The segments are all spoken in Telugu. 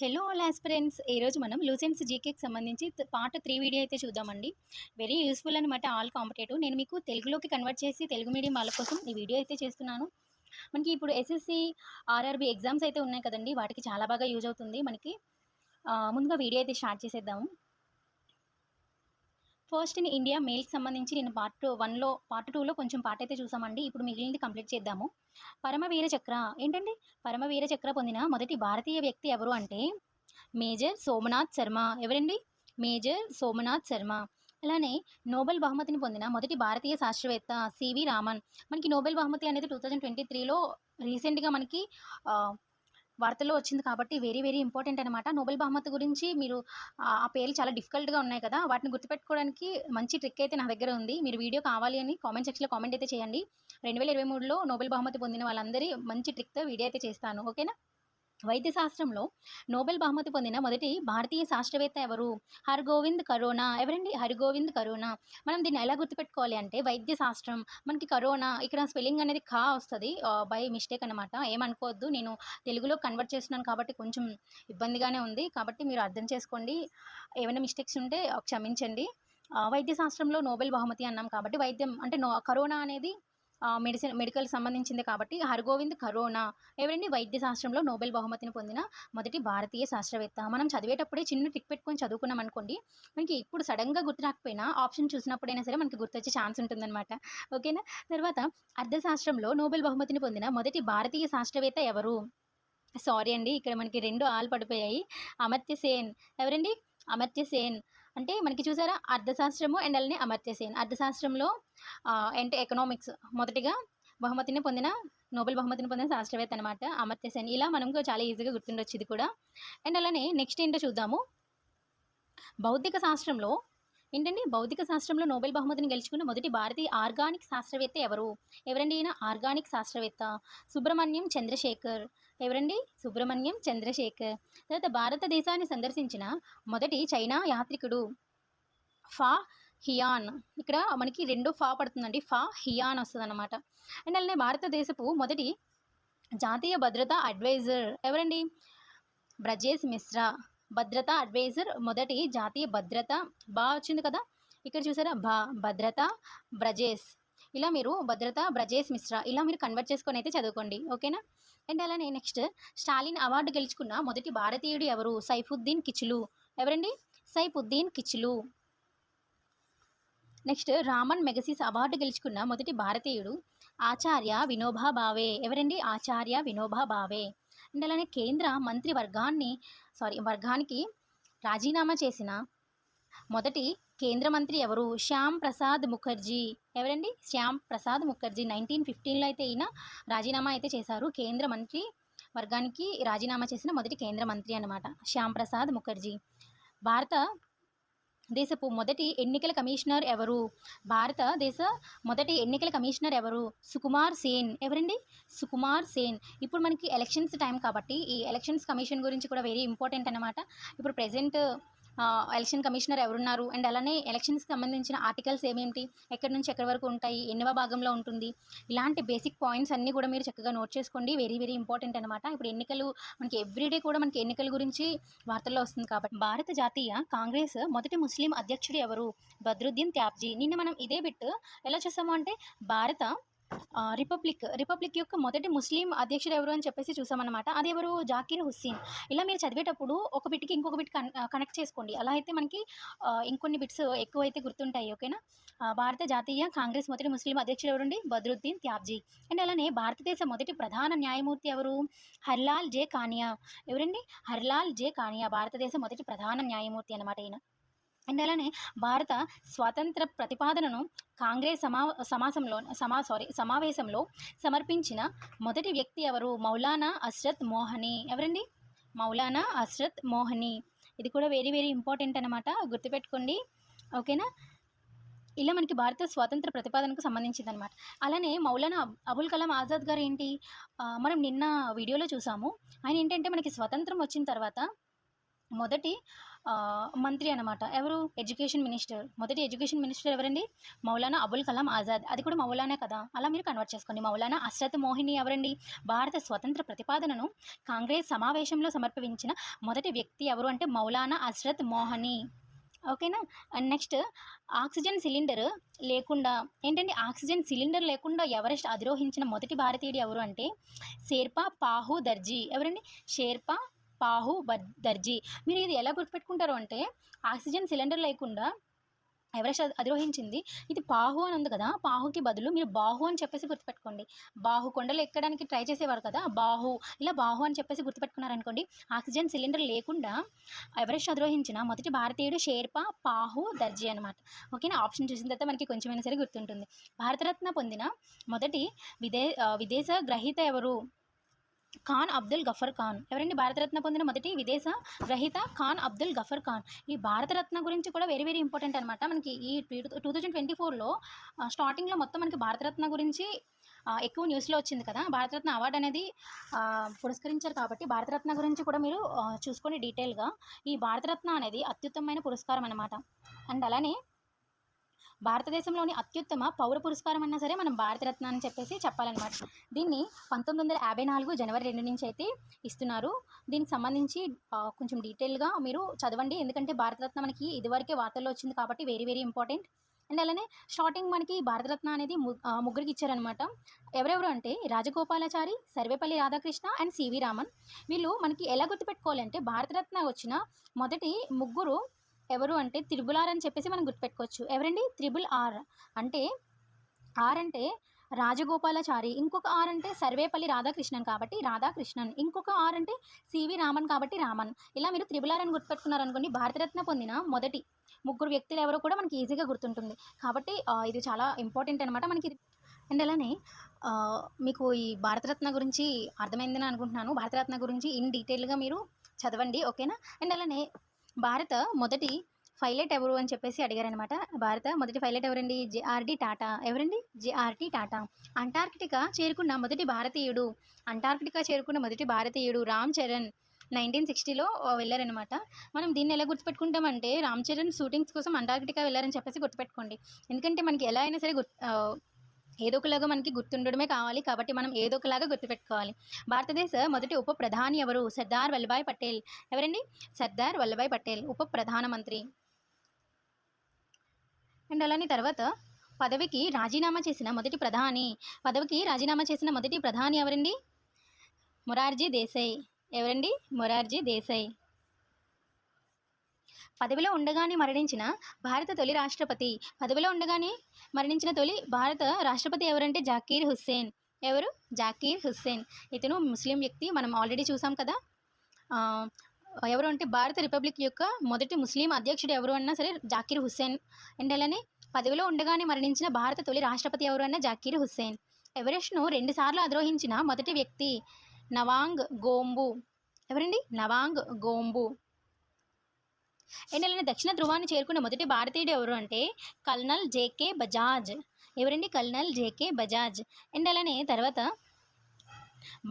హలో ఆల్ ఆస్పిరెంట్స్ ఈరోజు మనం లూసెన్స్ జీకేకి సంబంధించి పార్ట్ త్రీ వీడియో అయితే చూద్దామండి. వెరీ యూస్ఫుల్ అనమాట ఆల్ కాంపిటేటివ్ నేను మీకు తెలుగులోకి కన్వర్ట్ చేసి తెలుగు మీడియం వాళ్ళ కోసం ఈ వీడియో అయితే చేస్తున్నాను. మనకి ఇప్పుడు ఎస్ఎస్సి ఆర్ఆర్బి ఎగ్జామ్స్ అయితే ఉన్నాయి కదండి. వాటికి చాలా బాగా యూజ్ అవుతుంది. మనకి ముందుగా వీడియో అయితే స్టార్ట్ చేసేద్దాము. ఫస్ట్ ఇన్ ఇండియా మెయిల్కి సంబంధించి నేను పార్ట్ వన్లో పార్ట్ టూలో కొంచెం పార్ట్ అయితే చూసామండి. ఇప్పుడు మిగిలింది కంప్లీట్ చేద్దాము. పరమవీర చక్ర. ఏంటండి? పరమవీర చక్ర పొందిన మొదటి భారతీయ వ్యక్తి ఎవరు అంటే మేజర్ సోమనాథ్ శర్మ. ఎవరండి? మేజర్ సోమనాథ్ శర్మ. అలానే నోబెల్ బహుమతిని పొందిన మొదటి భారతీయ శాస్త్రవేత్త సివి రామన్. మనకి నోబెల్ బహుమతి అనేది టూ థౌజండ్ ట్వంటీ త్రీలో రీసెంట్గా మనకి వార్తల్లో వచ్చింది కాబట్టి వెరీ వెరీ ఇంపార్టెంట్ అనమాట నోబెల్ బహుమతి గురించి మీరు ఆ పేర్లు చాలా డిఫికల్ట్గా ఉన్నాయి కదా. వాటిని గుర్తుపెట్టుకోవడానికి మంచి ట్రిక్ అయితే నా దగ్గర ఉంది. మీరు వీడియో కావాలి అని కామెంట్ సెక్షన్లో కామెంట్ అయితే చేయండి. రెండు వేల ఇరవై మూడులో నోబెల్ బహుమతి పొందిన వాళ్ళందరి మంచి ట్రిక్తో వీడియో అయితే చేస్తాను. ఓకేనా? వైద్య శాస్త్రంలో నోబెల్ బహుమతి పొందిన మొదటి భారతీయ శాస్త్రవేత్త ఎవరు? హర్గోవింద్ కరోనా. ఎవరండి? హర్గోవింద్ కరోనా. మనం దీన్ని ఎలా గుర్తుపెట్టుకోవాలి అంటే వైద్య శాస్త్రం. మనకి కరోనా ఇక్కడ స్పెల్లింగ్ అనేది కా వస్తుంది? బై మిస్టేక్ అనమాట ఏమనుకోవద్దు. నేను తెలుగులో కన్వర్ట్ చేస్తున్నాను కాబట్టి కొంచెం ఇబ్బందిగానే ఉంది. కాబట్టి మీరు అర్థం చేసుకోండి. ఏమైనా మిస్టేక్స్ ఉంటే క్షమించండి. వైద్య శాస్త్రంలో నోబెల్ బహుమతి అన్నాం కాబట్టి వైద్యం అంటే నో కరోనా అనేది మెడిసిన్ మెడికల్ సంబంధించింది కాబట్టి హర్గోవింద్ కరోనా ఎవరండి వైద్య శాస్త్రంలో నోబెల్ బహుమతిని పొందిన మొదటి భారతీయ శాస్త్రవేత్త. మనం చదివేటప్పుడే చిన్న టిక్ పెట్టుకొని చదువుకున్నాం అనుకోండి మనకి ఇప్పుడు సడన్గా గుర్తు రాకపోయినా ఆప్షన్ చూసినప్పుడైనా సరే మనకి గుర్తొచ్చే ఛాన్స్ ఉంటుందన్నమాట. ఓకేనా తర్వాత అర్థశాస్త్రంలో నోబెల్ బహుమతిని పొందిన మొదటి భారతీయ శాస్త్రవేత్త ఎవరు? సారీ అండి ఇక్కడ మనకి రెండు ఆలు పడిపోయాయి. అమర్త్య సేన్. ఎవరండి? అమర్త్య సేన్. అంటే మనకి చూసారా అర్థశాస్త్రము అండ్ అలానే అమర్త్యసేన్ అర్థశాస్త్రంలో అంటే ఎకనామిక్స్ మొదటిగా బహుమతిని పొందిన నోబెల్ బహుమతిని పొందిన శాస్త్రవేత్త అనమాట అమర్త్యసేన్. ఇలా మనకు చాలా ఈజీగా గుర్తుండొచ్చు ఇది కూడా. అండ్ అలానే నెక్స్ట్ ఏంటో చూద్దాము. భౌతిక శాస్త్రంలో ఏంటండి భౌతిక శాస్త్రంలో నోబెల్ బహుమతిని గెలుచుకున్న మొదటి భారతీయ ఆర్గానిక్ శాస్త్రవేత్త ఎవరు? ఎవరండి ఈయన? ఆర్గానిక్ శాస్త్రవేత్త సుబ్రహ్మణ్యం చంద్రశేఖర్. ఎవరండి? సుబ్రహ్మణ్యం చంద్రశేఖర్. తర్వాత భారతదేశాన్ని సందర్శించిన మొదటి చైనా యాత్రికుడు ఫా హియాన్. ఇక్కడ మనకి రెండు ఫా పడుతుందండి. ఫా హియాన్ వస్తుంది అనమాట అండ్ అలానే భారతదేశపు మొదటి జాతీయ భద్రతా అడ్వైజర్ ఎవరండి? బ్రజేష్ మిశ్రా. భద్రతా అడ్వైజర్ మొదటి జాతీయ భద్రత. బా వచ్చింది కదా? ఇక్కడ చూసారా? బా భద్రత బ్రజేస్. ఇలా మీరు భద్రత బ్రజేష్ మిశ్రా ఇలా మీరు కన్వర్ట్ చేసుకొని అయితే చదువుకోండి. ఓకేనా? అండ్ అలానే నెక్స్ట్ స్టాలిన్ అవార్డు గెలుచుకున్న మొదటి భారతీయుడు ఎవరు? సైఫుద్దీన్ కిచ్లు. ఎవరండి? Saifuddin Kitchlew. Next Ramon Magsaysay award గెలుచుకున్న మొదటి భారతీయుడు ఆచార్య వినోబా భావే ఎవరండి? ఆచార్య వినోబా భావే అండ్ కేంద్ర మంత్రి వర్గాన్ని సారీ వర్గానికి రాజీనామా చేసిన మొదటి కేంద్ర మంత్రి ఎవరు? శ్యామ్ ప్రసాద్ ముఖర్జీ. ఎవరండి? శ్యామ్ ప్రసాద్ ముఖర్జీ. నైన్టీన్ ఫిఫ్టీన్లో అయితే ఈయన రాజీనామా అయితే చేశారు. కేంద్ర మంత్రి వర్గానికి రాజీనామా చేసిన మొదటి కేంద్ర మంత్రి అనమాట శ్యామ్ ప్రసాద్ ముఖర్జీ. భారత దేశపు మొదటి ఎన్నికల కమిషనర్ ఎవరు? భారతదేశ మొదటి ఎన్నికల కమిషనర్ ఎవరు? సుకుమార్ సేన్. ఎవరండి? సుకుమార్ సేన్. ఇప్పుడు మనకి ఎలక్షన్స్ టైం కాబట్టి ఈ ఎలక్షన్స్ కమిషన్ గురించి కూడా వెరీ ఇంపార్టెంట్ అనమాట ఇప్పుడు ప్రజెంట్ ఎలక్షన్ కమిషనర్ ఎవరున్నారు? అండ్ అలానే ఎలక్షన్స్కి సంబంధించిన ఆర్టికల్స్ ఏమేంటి? ఎక్కడి నుంచి ఎక్కడి వరకు ఉంటాయి? ఎన్నవ భాగంలో ఉంటుంది. ఇలాంటి బేసిక్ పాయింట్స్ అన్నీ కూడా మీరు చక్కగా నోట్ చేసుకోండి. వెరీ వెరీ ఇంపార్టెంట్ అనమాట ఇప్పుడు ఎన్నికలు మనకి ఎవ్రీడే కూడా మనకి ఎన్నికల గురించి వార్తల్లో వస్తుంది కాబట్టి. భారత జాతీయ కాంగ్రెస్ మొదటి ముస్లిం అధ్యక్షుడు ఎవరు? బద్రుద్దీన్ త్యాబ్జీ నిన్న మనం ఇదే బిట్ ఎలా చూసాము అంటే భారత రిపబ్లిక్ రిపబ్లిక్ యొక్క మొదటి ముస్లిం అధ్యక్షుడు ఎవరు అని చెప్పేసి చూసామన్నమాట. అది ఎవరు? జాకీర్ హుస్సేన్. ఇలా మీరు చదివేటప్పుడు ఒక బిట్కి ఇంకొక బిట్ కనెక్ట్ చేసుకోండి. అలా అయితే మనకి ఇంకొన్ని బిట్స్ ఎక్కువైతే గుర్తుంటాయి ఓకేనా? భారత జాతీయ కాంగ్రెస్ మొదటి ముస్లిం అధ్యక్షుడు ఎవరండి? బద్రుద్దీన్ త్యాబ్జీ. అండ్ అలానే భారతదేశ మొదటి ప్రధాన న్యాయమూర్తి ఎవరు? హర్లాల్ జే కానియా ఎవరండి? హర్లాల్ జే కానియా భారతదేశ మొదటి ప్రధాన న్యాయమూర్తి అనమాట ఈయన. అండ్ అలానే భారత స్వాతంత్ర ప్రతిపాదనను కాంగ్రెస్ సమా సమాసంలో సమా సారీ సమావేశంలో సమర్పించిన మొదటి వ్యక్తి ఎవరు? మౌలానా అస్రత్ మోహని. ఎవరండి? మౌలానా అస్రత్ మోహని. ఇది కూడా వెరీ వెరీ ఇంపార్టెంట్ అనమాట గుర్తుపెట్టుకోండి. ఓకేనా? ఇలా మనకి భారత స్వాతంత్ర ప్రతిపాదనకు సంబంధించింది అనమాట అలానే మౌలానా అబుల్ కలాం ఆజాద్ గారు ఏంటి? మనం నిన్న వీడియోలో చూసాము. ఆయన ఏంటంటే మనకి స్వతంత్రం వచ్చిన తర్వాత మొదటి మంత్రి అనమాట. ఎవరు? Education minister. మొదటి ఎడ్యుకేషన్ మినిస్టర్ ఎవరండి? మౌలానా అబుల్ కలాం ఆజాద్. అది కూడా మౌలానా కదా! అలా మీరు కన్వర్ట్ చేసుకోండి. మౌలానా అశ్రత్ మోహిని ఎవరండి? భారత స్వతంత్ర ప్రతిపాదనను కాంగ్రెస్ సమావేశంలో సమర్పించిన మొదటి వ్యక్తి ఎవరు అంటే మౌలానా అశ్రత్ మోహని. ఓకేనా? అండ్ నెక్స్ట్ ఆక్సిజన్ సిలిండర్ లేకుండా ఏంటంటే ఆక్సిజన్ సిలిండర్ లేకుండా ఎవరెస్ట్ అధిరోహించిన మొదటి భారతీయుడు ఎవరు అంటే షేర్పా పాహు దర్జీ. ఎవరండి? షేర్పా పాహు బర్ దర్జీ. మీరు ఇది ఎలా గుర్తుపెట్టుకుంటారు అంటే ఆక్సిజన్ సిలిండర్ లేకుండా ఎవరెస్ట్ అధిరోహించింది. ఇది పాహు అని ఉంది కదా! పాహుకి బదులు మీరు బాహు అని చెప్పేసి గుర్తుపెట్టుకోండి. బాహు కొండలు ఎక్కడానికి ట్రై చేసేవారు కదా! బాహు ఇలా బాహు అని చెప్పేసి గుర్తుపెట్టుకున్నారనుకోండి ఆక్సిజన్ సిలిండర్ లేకుండా ఎవరెస్ట్ అధిరోహించిన మొదటి భారతీయుడు షేర్పా పాహు దర్జీ అనమాట. ఓకేనా? ఆప్షన్ చూసిన తర్వాత మనకి కొంచెమైనా సరే గుర్తుంటుంది. భారతరత్న పొందిన మొదటి విదే విదేశ గ్రహీత ఎవరు? ఖాన్ అబ్దుల్ గఫర్ ఖాన్. ఎవరండి భారతరత్న పొందిన మొదటి విదేశ గ్రహీత ఖాన్ అబ్దుల్ గఫర్ ఖాన్. ఈ భారతరత్న గురించి కూడా వెరీ వెరీ ఇంపార్టెంట్ అనమాట. మనకి ఈ టూ థౌజండ్ ట్వంటీ ఫోర్లో స్టార్టింగ్‌లో మొత్తం మనకి భారతరత్న గురించి ఎక్కువ న్యూస్‌లో వచ్చింది కదా! భారతరత్న అవార్డ్ అనేది పురస్కరించారు కాబట్టి భారతరత్న గురించి కూడా మీరు చూసుకొని చూసుకోండి డీటెయిల్‌గా. ఈ భారతరత్న అనేది అత్యుత్తమైన పురస్కారం అనమాట. అండ్ అలానే భారతదేశంలోని అత్యుత్తమ పౌర పురస్కారం అన్నా సరే మనం భారతరత్న అని చెప్పేసి చెప్పాలన్నమాట దీన్ని 1954 జనవరి రెండు నుంచి అయితే ఇస్తున్నారు. దీనికి సంబంధించి కొంచెం డీటెయిల్‌గా మీరు చదవండి. ఎందుకంటే భారతరత్న మనకి ఇదివరకే వార్తల్లో వచ్చింది కాబట్టి వెరీ వెరీ ఇంపార్టెంట్. అండ్ అలానే స్టార్టింగ్ మనకి భారతరత్న అనేది ముగ్గురికి ఇచ్చారనమాట. ఎవరెవరు అంటే Rajagopalachari, Sarvepalli Radhakrishna and C V Raman. వీళ్ళు మనకి ఎలా గుర్తుపెట్టుకోవాలంటే భారతరత్న వచ్చిన మొదటి ముగ్గురు ఎవరు అంటే త్రిబుల్ ఆర్ అని చెప్పేసి మనం గుర్తుపెట్టుకోవచ్చు. ఎవరండి? Triple R. అంటే ఆర్ అంటే రాజగోపాలాచారి. ఇంకొక ఆర్ అంటే సర్వేపల్లి రాధాకృష్ణన్ కాబట్టి రాధాకృష్ణన్. ఇంకొక ఆర్ అంటే సివి రామన్ కాబట్టి రామన్. ఇలా మీరు త్రిబుల్ ఆర్ అని గుర్తుపెట్టుకున్నారనుకోండి భారతరత్న పొందిన మొదటి ముగ్గురు వ్యక్తులు ఎవరో కూడా మనకి ఈజీగా గుర్తుంటుంది. కాబట్టి ఇది చాలా ఇంపార్టెంట్ అనమాట. మనకి అండ్ అలానే మీకు ఈ భారతరత్న గురించి అర్థమైందని అనుకుంటున్నాను. భారతరత్న గురించి ఇన్ డీటెయిల్‌గా మీరు చదవండి. ఓకేనా? అండ్ అలానే భారత మొదటి పైలట్ ఎవరు అని చెప్పేసి అడిగారనమాట. భారత మొదటి పైలట్ ఎవరండి? జేఆర్డి టాటా. ఎవరండి? జేఆర్డి టాటా. అంటార్కిటికా చేరుకున్న మొదటి భారతీయుడు. అంటార్కిటికా చేరుకున్న మొదటి భారతీయుడు రామ్ చరణ్. నైన్టీన్ సిక్స్టీలో వెళ్ళారనమాట మనం దీన్ని ఎలా గుర్తుపెట్టుకుంటామంటే రామ్ చరణ్ షూటింగ్స్ కోసం అంటార్కిటికా వెళ్ళారని చెప్పేసి గుర్తుపెట్టుకోండి. ఎందుకంటే మనకి ఎలా అయినా సరే గుర్తు ఏదో ఒకలాగా మనకి గుర్తుండడమే కావాలి. కాబట్టి మనం ఏదో ఒకలాగా గుర్తుపెట్టుకోవాలి. భారతదేశ మొదటి ఉప ప్రధాని ఎవరు? సర్దార్ వల్లభాయ్ పటేల్. ఎవరండి? సర్దార్ వల్లభాయ్ పటేల్. ఉప ప్రధానమంత్రి. అండ్ అలానే తర్వాత పదవికి రాజీనామా చేసిన మొదటి ప్రధాని. పదవికి రాజీనామా చేసిన మొదటి ప్రధాని ఎవరండి? మొరార్జీ దేశాయ్. ఎవరండి? మొరార్జీ దేశాయ్. పదవిలో ఉండగానే మరణించిన భారత తొలి రాష్ట్రపతి. పదవిలో ఉండగానే మరణించిన తొలి భారత రాష్ట్రపతి ఎవరంటే జాకీర్ హుస్సేన్. ఎవరు? జాకీర్ హుస్సేన్. ఇతను ముస్లిం వ్యక్తి. మనం ఆల్రెడీ చూసాం కదా! ఎవరు అంటే భారత రిపబ్లిక్ యొక్క మొదటి ముస్లిం అధ్యక్షుడు ఎవరు అన్నా సరే జాకీర్ హుస్సేన్. అండ్ అలానే పదవిలో ఉండగానే మరణించిన భారత తొలి రాష్ట్రపతి ఎవరు అన్న జాకీర్ హుస్సేన్. ఎవరెస్ట్‌ను రెండుసార్లు అధిరోహించిన మొదటి వ్యక్తి నవాంగ్ గోంబు. ఎవరండి? నవాంగ్ గోంబు. అండ్ దక్షిణ ధృవాన్ని చేరుకున్న మొదటి భారతీయుడు ఎవరు అంటే కల్నల్ జేకే బజాజ్. ఎవరండి? Colonel JK Bajaj. అండ్ అలానే తర్వాత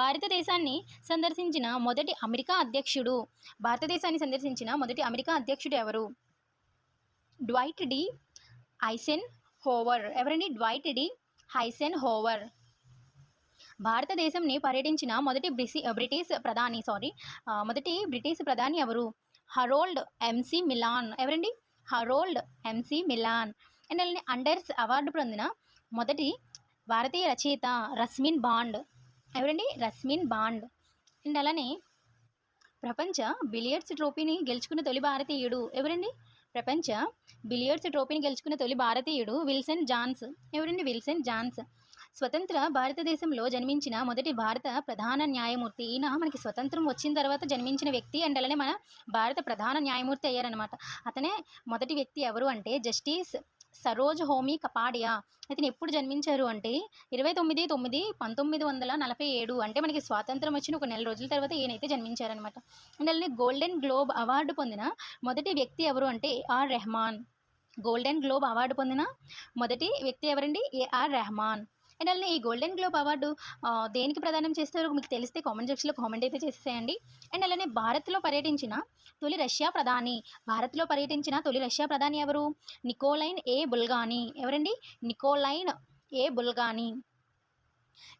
భారతదేశాన్ని సందర్శించిన మొదటి అమెరికా అధ్యక్షుడు. భారతదేశాన్ని సందర్శించిన మొదటి అమెరికా అధ్యక్షుడు ఎవరు? Dwight D Eisenhower. ఎవరండి? Dwight D Eisenhower. భారతదేశంని పర్యటించిన మొదటి బ్రిసి బ్రిటిష్ ప్రధాని సారీ మొదటి బ్రిటిష్ ప్రధాని ఎవరు? Harold Macmillan. ఎవరండి? Harold Macmillan. అండ్ అలానే అండర్స్ అవార్డు పొందిన మొదటి భారతీయ రచయిత రస్మిన్ బాండ్. ఎవరండి? రస్మిన్ బాండ్. అండ్ అలానే ప్రపంచ బిలియర్డ్స్ ట్రోఫీని గెలుచుకున్న తొలి భారతీయుడు. ఎవరండి? ప్రపంచ బిలియర్డ్స్ ట్రోఫీని గెలుచుకున్న తొలి భారతీయుడు విల్సన్ జాన్స్. ఎవరండి? Wilson Jones. స్వతంత్ర భారతదేశంలో జన్మించిన మొదటి భారత ప్రధాన న్యాయమూర్తి. ఈయన మనకి స్వతంత్రం వచ్చిన తర్వాత జన్మించిన వ్యక్తి. అండ్ అలానే మన భారత ప్రధాన న్యాయమూర్తి అయ్యారనమాట. అతనే మొదటి వ్యక్తి ఎవరు అంటే జస్టిస్ సరోజ్ హోమీ కపాడియా. ఇతను ఎప్పుడు జన్మించారు అంటే 29/9/1947 అంటే మనకి స్వాతంత్రం వచ్చిన ఒక నెల రోజుల తర్వాత ఈయనైతే జన్మించారనమాట. అండ్ అలానే గోల్డెన్ గ్లోబ్ అవార్డు పొందిన మొదటి వ్యక్తి ఎవరు అంటే AR Rahman. Golden globe award పొందిన మొదటి వ్యక్తి ఎవరండి? ఏఆర్ రెహమాన్. అండ్ అలానే ఈ గోల్డెన్ గ్లోబ్ అవార్డు దేనికి ప్రదానం చేస్తారో మీకు తెలిస్తే కామెంట్ సెక్షన్లో కామెంట్ అయితే చేసేసేయండి. అండ్ అలానే భారత్లో పర్యటించిన తొలి రష్యా ప్రధాని భారత్లో పర్యటించిన తొలి రష్యా ప్రధాని ఎవరు? నికోలైన్ ఏ. బుల్గాని. ఎవరండి? నికోలైన్ ఏ. బుల్గాని.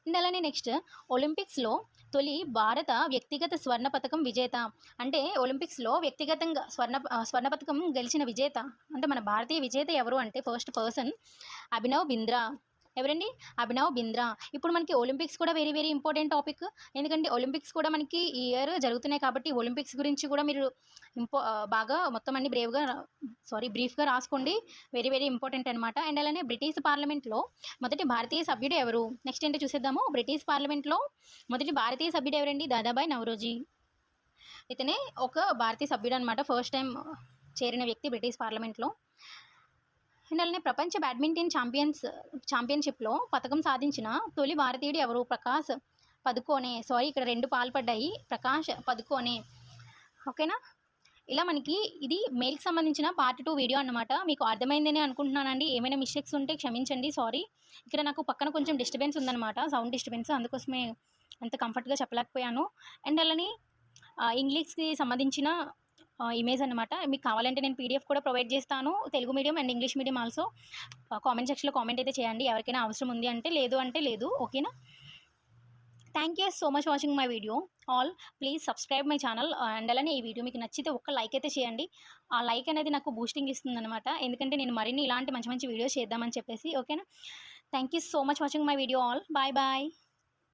అండ్ అలానే నెక్స్ట్ ఒలింపిక్స్లో తొలి భారత వ్యక్తిగత స్వర్ణ పథకం విజేత. అంటే ఒలింపిక్స్లో వ్యక్తిగతంగా స్వర్ణ స్వర్ణ పథకం గెలిచిన విజేత. అంటే మన భారతీయ విజేత ఎవరు అంటే ఫస్ట్ పర్సన్ అభినవ్ బింద్రా. ఎవరండి? అభినవ్ బింద్రా. ఇప్పుడు మనకి ఒలింపిక్స్ కూడా వెరీ వెరీ ఇంపార్టెంట్ టాపిక్ ఎందుకంటే ఒలింపిక్స్ కూడా మనకి ఈ ఇయర్ జరుగుతున్నాయి కాబట్టి ఒలింపిక్స్ గురించి కూడా మీరు ఇంపో బాగా మొత్తం అన్ని బ్రేవ్గా సారీ బ్రీఫ్గా రాసుకోండి. వెరీ వెరీ ఇంపార్టెంట్ అనమాట అండ్ అలానే బ్రిటిష్ పార్లమెంట్లో మొదటి భారతీయ సభ్యుడు ఎవరు? నెక్స్ట్ ఏంటో చూసేద్దాము. బ్రిటిష్ పార్లమెంట్లో మొదటి భారతీయ సభ్యుడు ఎవరండి? దాదాబాయ్ నవరోజీ. ఇతనే ఒక భారతీయ సభ్యుడు అనమాట ఫస్ట్ టైం చేరిన వ్యక్తి బ్రిటిష్ పార్లమెంట్లో అండ్ ప్రపంచ బ్యాడ్మింటన్ ఛాంపియన్స్ ఛాంపియన్షిప్లో పథకం సాధించిన తొలి భారతీయుడు ఎవరు? ప్రకాష్ పదుకోనే సారీ ఇక్కడ రెండు పాల్పడ్డాయి ప్రకాష్ పదుకోనే. ఓకేనా? ఇలా మనకి ఇది మెయిల్కి సంబంధించిన పార్ట్ టూ వీడియో అనమాట మీకు అర్థమైందని అనుకుంటున్నానండి. ఏమైనా మిస్టేక్స్ ఉంటే క్షమించండి సారీ. ఇక్కడ నాకు పక్కన కొంచెం డిస్టర్బెన్స్ ఉందన్నమాట సౌండ్ డిస్టర్బెన్స్. అందుకోసమే అంత కంఫర్ట్గా చెప్పలేకపోయాను. అండ్ అలానే ఇంగ్లీష్కి సంబంధించిన ఇమేజ్ అనమాట మీకు కావాలంటే నేను పీడిఎఫ్ కూడా ప్రొవైడ్ చేస్తాను. Telugu medium and English medium also. Comment సెక్షన్లో కామెంట్ అయితే చేయండి. ఎవరికైనా అవసరం ఉంది అంటే లేదు అంటే లేదు. ఓకేనా? Thank you so much watching my video all please subscribe my channel and అలానే ఈ వీడియో మీకు నచ్చితే ఒక్క లైక్ అయితే చేయండి. ఆ లైక్ అనేది నాకు బూస్టింగ్ ఇస్తుంది అనమాట ఎందుకంటే నేను మరిన్ని ఇలాంటి మంచి మంచి వీడియోస్ చేద్దామని చెప్పేసి. ఓకేనా? Thank you so much watching my video all bye bye